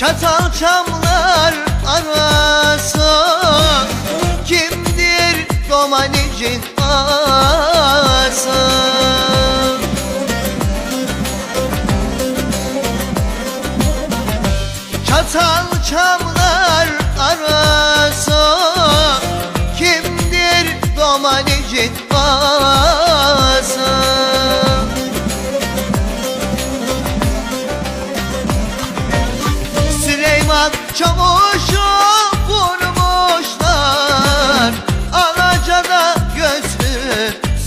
Çatal çamlar arası Kimdir domanicin ağası Çavuş'u vurmuşlar. Alacada gözlü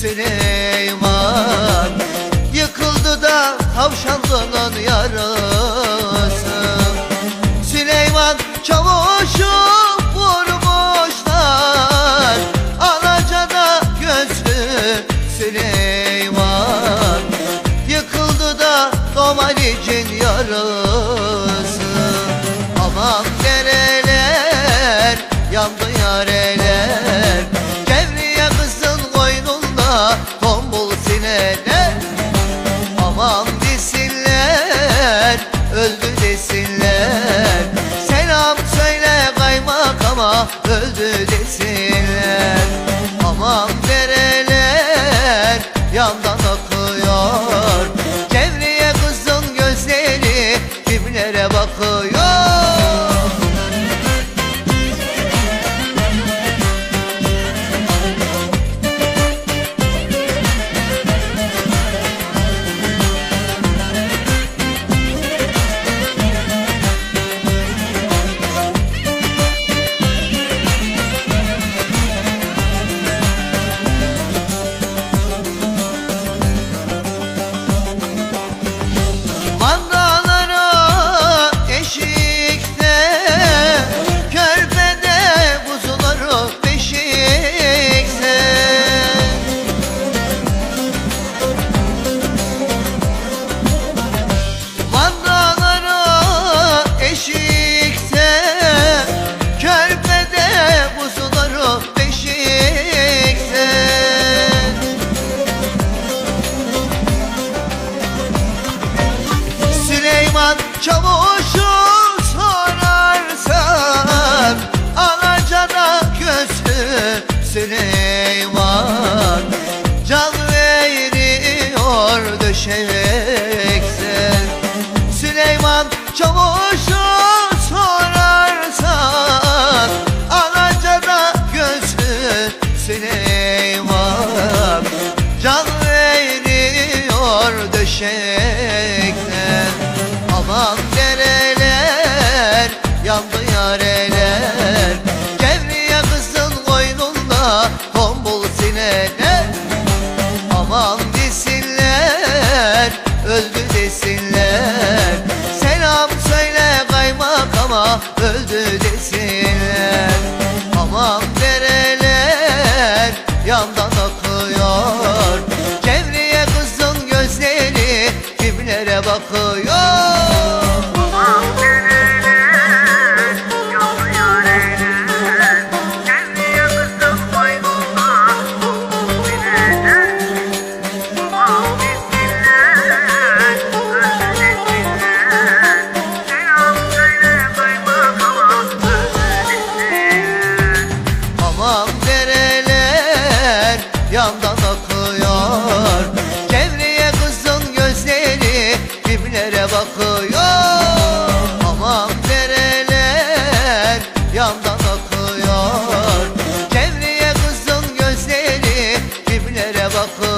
Süleyman. Yıkıldı da tavşanlının yarısı Süleyman Çavuş'u vurmuşlar. Alacada gözlü Süleyman. Yıkıldı da domalicin yarısı öldü Süleyman Çavuş'u sorarsan Alacada gözlü Süleyman. Can veriyor döşekse. Süleyman Çavuş'u sorarsan Alacada gözlü Süleyman yandı nerelere bakıyor? Aman dereler yandan akıyor? Cevriye kızın gözleri kimlere bakıyor?